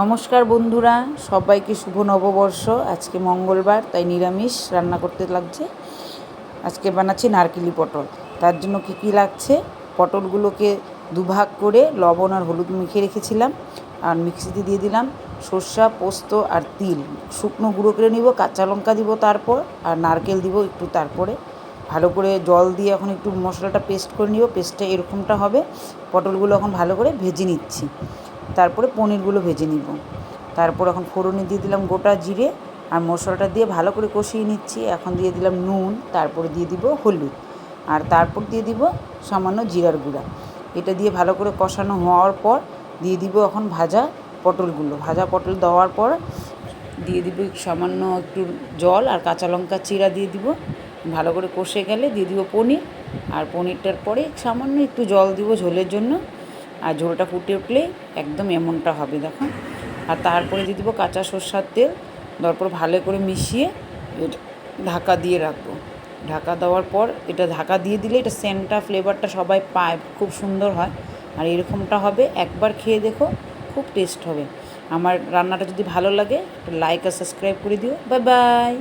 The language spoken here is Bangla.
নমস্কার বন্ধুরা, সবাইকে শুভ নববর্ষ। আজকে মঙ্গলবার, তাই নিরামিষ রান্না করতে লাগছে। আজকে বানাচ্ছি নারকেলি পটল। তার জন্য কী কী লাগছে? পটলগুলোকে দুভাগ করে লবণ আর হলুদ মেখে রেখেছিলাম। আর মিক্সিতে দিয়ে দিলাম সর্ষা, পোস্ত আর তিল। শুকনো গুঁড়ো করে নিব, কাঁচা লঙ্কা দিব তারপর, আর নারকেল দিব একটু তারপরে। ভালো করে জল দিয়ে এখন একটু মশলাটা পেস্ট করে নিব, পেস্টটা এরকমটা হবে। পটলগুলো এখন ভালো করে ভেজে নিচ্ছি। তারপরে পনিরগুলো ভেজে নিব। তারপর এখন ফোড়নে দিয়ে দিলাম গোটা জিরে আর মশলাটা দিয়ে ভালো করে কষিয়ে নিচ্ছি। এখন দিয়ে দিলাম নুন, তারপরে দিয়ে দিব হলুদ আর তারপর দিয়ে দিব সামান্য জিরার গুঁড়া। এটা দিয়ে ভালো করে কষানো হওয়ার পর দিয়ে দিব এখন ভাজা পটলগুলো। ভাজা পটল দেওয়ার পর দিয়ে দিব সামান্য একটু জল আর কাঁচা লঙ্কা চিরা দিয়ে দিব। ভালো করে কষে গেলে দিয়ে দিব পনির আর পনিরটার পরে সামান্য একটু জল দিব ঝোলের জন্য। আর ঝোলটা ফুটে উঠলেই একদম এমনটা হবে, দেখো। আর তারপরে দিয়ে দিব কাঁচা সর্ষার তেল, তারপর ভালো করে মিশিয়ে ঢাকা দিয়ে রাখব। ঢাকা দেওয়ার পর এটা ঢাকা দিয়ে দিলে এটা সেন্টটা, ফ্লেভারটা সবাই পায়, খুব সুন্দর হয়। আর এরকমটা হবে, একবার খেয়ে দেখো, খুব টেস্ট হবে। আমার রান্নাটা যদি ভালো লাগে লাইক আর সাবস্ক্রাইব করে দিও। Bye bye!